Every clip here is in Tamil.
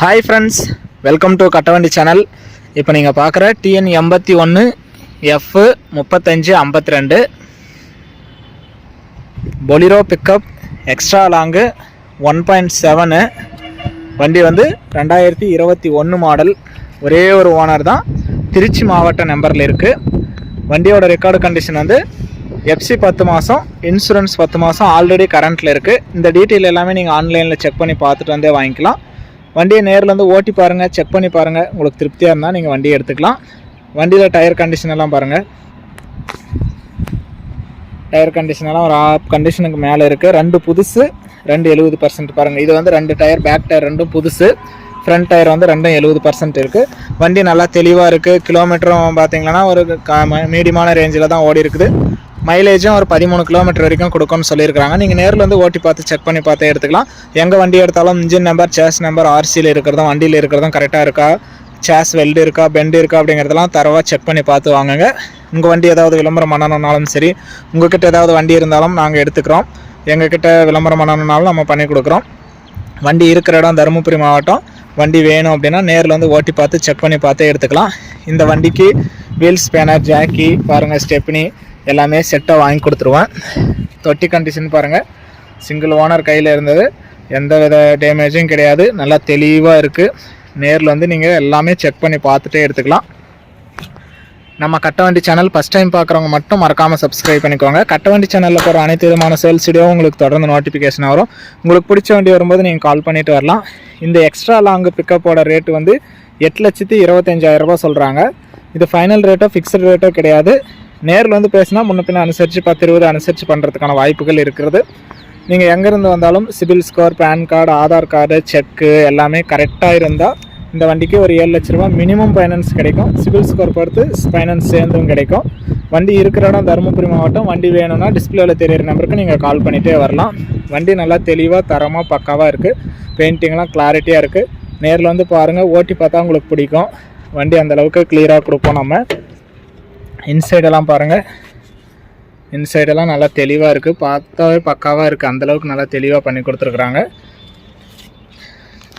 Hi friends welcome to Kattavandi channel இப்போ நீங்கள் பார்க்குற டிஎன் எண்பத்தி ஒன்று எஃப் முப்பத்தஞ்சு ஐம்பத்தி ரெண்டு Bolero pickup extra long one point seven வண்டி வந்து ரெண்டாயிரத்தி இருபத்தி ஒன்று மாடல் ஒரே ஒரு ஓனர் தான். திருச்சி மாவட்ட நம்பரில் இருக்குது வண்டியோட ரெக்கார்டு கண்டிஷன் வந்து எஃப்சி பத்து மாதம் இன்சூரன்ஸ் பத்து மாதம் ஆல்ரெடி கரண்ட்டில் இருக்குது இந்த டீட்டெயில் எல்லாமே நீங்கள் ஆன்லைனில் செக் பண்ணி பார்த்துட்டு வந்தே வாங்கிக்கலாம். வண்டியை நேரில் வந்து ஓட்டி பாருங்கள் செக் பண்ணி பாருங்கள் உங்களுக்கு திருப்தியாக இருந்தால் நீங்கள் வண்டியை எடுத்துக்கலாம். வண்டியில் டயர் கண்டிஷன் எல்லாம் பாருங்கள் டயர் கண்டிஷன் எல்லாம் ஒரு ஆப் கண்டிஷனுக்கு மேலே இருக்குது ரெண்டு புதுசு ரெண்டு எழுபது பர்சன்ட் பாருங்கள் இது வந்து ரெண்டு டயர் பேக் டயர் ரெண்டும் புதுசு. ஃப்ரண்ட் டயர் வந்து ரெண்டும் எழுபது பர்சன்ட் இருக்குது வண்டி நல்லா தெளிவாக இருக்குது கிலோமீட்டரும் பார்த்தீங்கன்னா ஒரு மீடியமான ரேஞ்சில் தான் ஓடி இருக்குது. மைலேஜும் ஒரு பதிமூணு கிலோமீட்டர் வரைக்கும் கொடுக்கும்னு சொல்லியிருக்காங்க நீங்கள் நேரில் வந்து ஓட்டி பார்த்து செக் பண்ணி பார்த்தே எடுத்துக்கலாம். எங்கே வண்டி எடுத்தாலும் இன்ஜின் நம்பர் சேஸ் நம்பர் ஆர்சியில் இருக்கிறதும் வண்டியில் இருக்கிறதும் கரெக்டாக இருக்கா? சேஸ் வெல்டு இருக்கா? பெண்டு இருக்கா? அப்படிங்கிறதெல்லாம் தரவாக செக் பண்ணி பார்த்து வாங்குங்க. உங்கள் வண்டி ஏதாவது விளம்பரம் பண்ணணுன்னாலும் சரி உங்கள்கிட்ட ஏதாவது வண்டி இருந்தாலும் நாங்கள் எடுத்துக்கிறோம். எங்ககிட்ட விளம்பரம் பண்ணணுன்னாலும் நம்ம பண்ணி கொடுக்குறோம். வண்டி இருக்கிற இடம் தருமபுரி மாவட்டம். வண்டி வேணும் அப்படின்னா நேரில் வந்து ஓட்டி பார்த்து செக் பண்ணி பார்த்து எடுத்துக்கலாம். இந்த வண்டிக்கு வீல்ஸ் பேனர் ஜாக்கி பாருங்கள் ஸ்டெப்னி எல்லாமே செட்டாக வாங்கி கொடுத்துருவேன். தொட்டி கண்டிஷன் பாருங்கள் சிங்கிள் ஓனர் கையில் இருந்தது. எந்த வித டேமேஜும் கிடையாது. நல்லா தெளிவாக இருக்குது நேரில் வந்து நீங்கள் எல்லாமே செக் பண்ணி பார்த்துட்டே எடுத்துக்கலாம். நம்ம கட்டவண்டி சேனல் ஃபஸ்ட் டைம் பார்க்குறவங்க மட்டும் மறக்காமல் சப்ஸ்கிரைப் பண்ணிக்கோங்க. கட்டவண்டி சேனலில் போகிற அனைத்து விதமான சேல்ஸ் வீடியோ உங்களுக்கு தொடர்ந்து நோட்டிஃபிகேஷன் வரும். உங்களுக்கு பிடிச்ச வண்டி வரும்போது நீங்கள் கால் பண்ணிட்டு வரலாம். இந்த எக்ஸ்ட்ரா லாங் பிக்கப்போட ரேட்டு வந்து எட்டு லட்சத்தி இருபத்தஞ்சாயிரரூபா சொல்கிறாங்க இது ஃபைனல் ரேட்டோ ஃபிக்ஸ்டு ரேட்டோ கிடையாது. நேரில் வந்து பேசினா முன்ன பின்ன அனுசரித்து பத்து இருபது அனுசரித்து பண்ணுறதுக்கான வாய்ப்புகள் இருக்கிறது. நீங்கள் எங்கேருந்து வந்தாலும் CIBIL score PAN card Aadhaar card cheque எல்லாமே கரெக்டாக இருந்தால் இந்த வண்டிக்கு ஒரு ஏழு லட்ச ரூபா மினிமம் ஃபைனான்ஸ் கிடைக்கும். சிபில் ஸ்கோர் பொறுத்து ஃபைனான்ஸ் சேர்ந்தும் கிடைக்கும். வண்டி இருக்கிற இடம் தருமபுரி மாவட்டம். வண்டி வேணும்னா டிஸ்பிளேவில் தெரியிற நம்பருக்கு நீங்கள் கால் பண்ணிகிட்டே வரலாம். வண்டி நல்லா தெளிவாக தரமாக பக்காவாக இருக்குது பெயிண்டிங்லாம் கிளாரிட்டியாக இருக்குது நேரில் வந்து பாருங்கள் ஓட்டி பார்த்தா உங்களுக்கு பிடிக்கும். வண்டி அந்தளவுக்கு கிளியராக கொடுப்போம் நம்ம. இன்சைடெல்லாம் பாருங்கள் இன்சைடெல்லாம் நல்லா தெளிவாக இருக்குது பார்த்தாவே பக்காவாக இருக்குது அந்தளவுக்கு நல்லா தெளிவாக பண்ணி கொடுத்துருக்குறாங்க.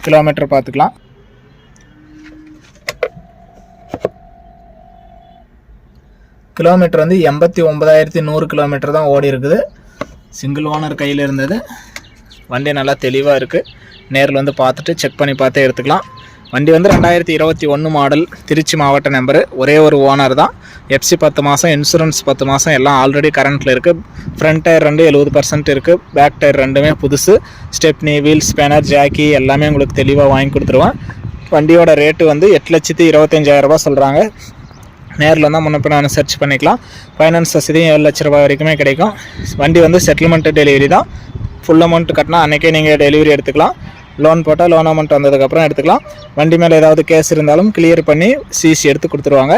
கிலோமீட்டர் பார்த்துக்கலாம். கிலோமீட்டர் வந்து எண்பத்தி ஒன்பதாயிரத்தி நூறு கிலோமீட்டர் தான் ஓடி இருக்குது. சிங்கிள் ஓனர் கையில் இருந்தது. வண்டி நல்லா தெளிவாக இருக்குது நேரில் வந்து பார்த்துட்டு செக் பண்ணி பார்த்தே எடுத்துக்கலாம். வண்டி வந்து ரெண்டாயிரத்தி இருபத்தி ஒன்று மாடல் திருச்சி மாவட்ட நம்பரு ஒரே ஒரு ஓனர் தான். எஃப்சி பத்து மாதம் இன்சூரன்ஸ் பத்து மாதம் எல்லாம் ஆல்ரெடி கரண்ட்டில் இருக்குது ஃப்ரண்ட் டயர் ரெண்டு எழுபது பர்சன்ட் இருக்குது பேக் டயர் ரெண்டுமே புதுசு. ஸ்டெப்னி வீல் ஸ்பேனர் ஜாக்கி எல்லாமே உங்களுக்கு தெளிவாக வாங்கி கொடுத்துருவேன் வண்டியோட ரேட்டு வந்து எட்டு லட்சத்தி இருபத்தஞ்சாயிரரூபா சொல்கிறாங்க நேரில் தான் முன்ன பின்ன அனுசரிச்சு பண்ணிக்கலாம். ஃபைனான்ஸ் வசதியும் ஏழு லட்ச ரூபாய் வரைக்குமே கிடைக்கும். வண்டி வந்து செட்டில்மெண்ட் டெலிவரி தான். ஃபுல் அமௌண்ட் கட்டினா அன்றைக்கே நீங்கள் டெலிவரி எடுத்துக்கலாம். லோன் போட்டால் லோன் அமௌண்ட் வந்ததுக்கப்புறம் எடுத்துக்கலாம். வண்டி மேலே ஏதாவது கேஸ் இருந்தாலும் கிளியர் பண்ணி சிசி எடுத்து கொடுத்துருவாங்க.